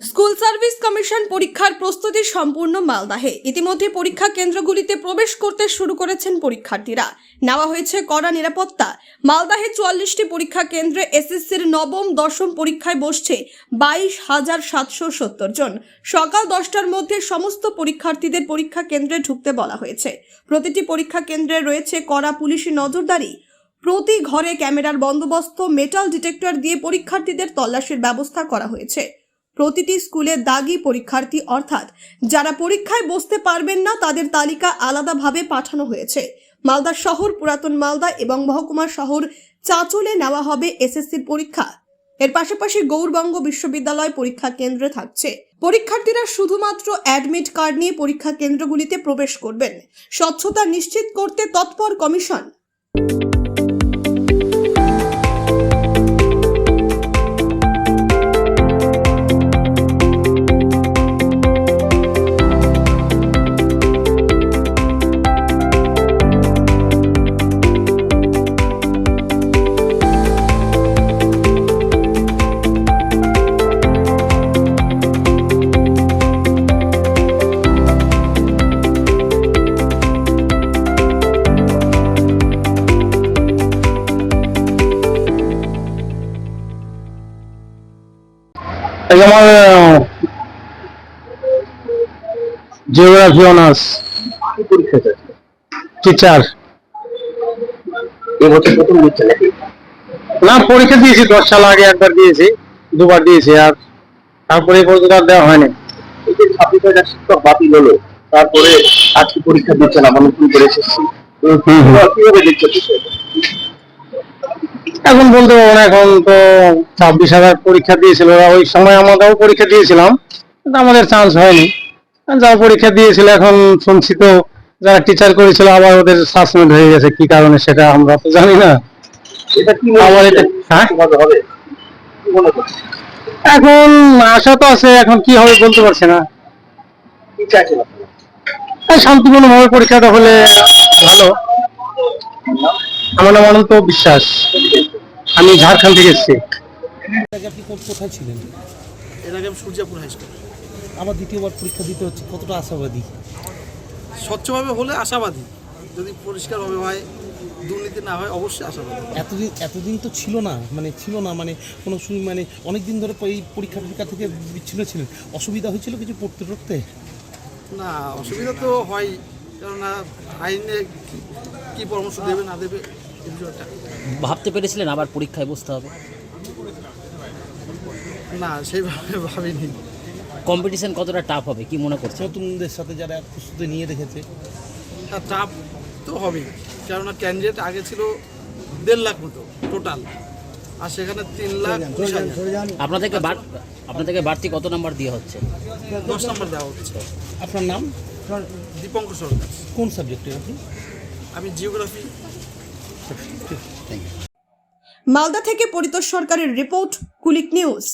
School service commission পরীক্ষার প্রস্তুতি সম্পূর্ণ মালদাহে। ইতিমধ্যে পরীক্ষা কেন্দ্রগুলিতে প্রবেশ করতে শুরু করেছেন পরীক্ষার্থীরা। নেওয়া হয়েছে কড়া নিরাপত্তা। মালদাহে চুয়াল্লিশটি পরীক্ষা কেন্দ্রে এসএসসির নবম, দশম পরীক্ষায় বসছে বাইশ হাজার সাতশো সত্তর জন। সকাল দশটার মধ্যে সমস্ত পরীক্ষার্থীদের পরীক্ষা কেন্দ্রে ঢুকতে বলা হয়েছে। প্রতিটি পরীক্ষা কেন্দ্রে রয়েছে কড়া পুলিশি নজরদারি। প্রতি ঘরে ক্যামেরার বন্দোবস্ত, মেটাল ডিটেক্টর দিয়ে পরীক্ষার্থীদের তল্লাশির ব্যবস্থা করা হয়েছে। প্রতিটি স্কুলে দাগি পরীক্ষার্থী অর্থাৎ যারা পরীক্ষায় বসতে পারবেন না, তাদের তালিকা আলাদাভাবে পাঠানো হয়েছে। মালদা শহর, পুরাতন মালদা এবং মহকুমা শহর চাঁচলে নেওয়া হবে এসএসসির পরীক্ষা। এর পাশাপাশি গৌরবঙ্গ বিশ্ববিদ্যালয় পরীক্ষা কেন্দ্রে থাকছে। পরীক্ষার্থীরা শুধুমাত্র অ্যাডমিট কার্ড নিয়ে পরীক্ষা কেন্দ্রগুলিতে প্রবেশ করবেন। স্বচ্ছতা নিশ্চিত করতে তৎপর কমিশন। এই আমার জিওগ্রাফি অনার্স পরীক্ষা টিচার না পরীক্ষা দিয়েছি দশ সাল আগে একবার দিয়েছি দুবার দিয়েছি আর তারপরে আর দেওয়া হয়নি। এই যে শিক্ষক বাতিল হলো তারপরে আজকে পরীক্ষা দিচ্ছে না নতুন করে এসেছি। কীভাবে বিষয়টা? এখন বলতে পারব না এখন তো ছাব্বিশ হাজার পরীক্ষা দিয়েছিল ওই সময় আমরাও পরীক্ষা দিয়েছিলাম কিন্তু আমাদের চান্স হয়নি। যারা পরীক্ষা দিয়েছিল এখন শুনছি তো যারা টিচার করেছিল আবার ওদের সাসপেন্ড হয়ে গেছে কি কারণে সেটা আমরা তো জানি না। আবার এটা- হ্যাঁ? এখন আশা তো আছে এখন কি হবে বলতে পারছি না। শান্তিপূর্ণ শান্তিপূর্ণভাবে পরীক্ষাটা হলে ভালো। আমার নাম অনন্ত বিশ্বাস। আমি ঝাড়খণ্ড থেকে এসেছি। আগে আপনি কোথায় ছিলেন? এর আগে আমি সূর্যাপুর হাই স্কুল আবার দ্বিতীয়বার পরীক্ষা দিতে হচ্ছে কতটা আশাবাদী? স্বচ্ছভাবে হলে আশাবাদী। যদি পরিষ্কারভাবে হয় দুর্নীতি না হয় অবশ্যই আশাবাদী। এতদিন এতদিন তো ছিল না মানে ছিল না মানে কোনো শুনি মানে অনেক দিন ধরে এই পরীক্ষা টরীক্ষা থেকে বিচ্ছিন্ন ছিলেন। অসুবিধা হয়েছিল কিছু পড়তে টরতে না অসুবিধা তো হয় কেননা আইনে কি- পরামর্শ দেবে না দেবে? ভাবতে পেরেছিলেন আবার পরীক্ষায় বসতে হবে? না সেইভাবে ভাবিনি। কম্পিটিশন কতটা টাফ হবে কি মনে করছেন? নতুনদের সাথে যারা প্রস্তুতি নিয়ে রেখেছে আর চাপ তো হবেই। কেননা ক্যান্ডিডেট আগে ছিল দেড় লাখ মতো টোটাল আর সেখানে তিন লাখ আপনাদেরকে আপনাদেরকে বাড়তি কত নাম্বার দিয়ে হচ্ছে? দশ নম্বর দেওয়া হচ্ছে। আপনার নাম? দীপঙ্কর সরকার। কোন সাবজেক্টের আপনি? আমি জিওগ্রাফি মালদা থেকে পরিতোষ সরকারের রিপোর্ট কুলিক নিউজ।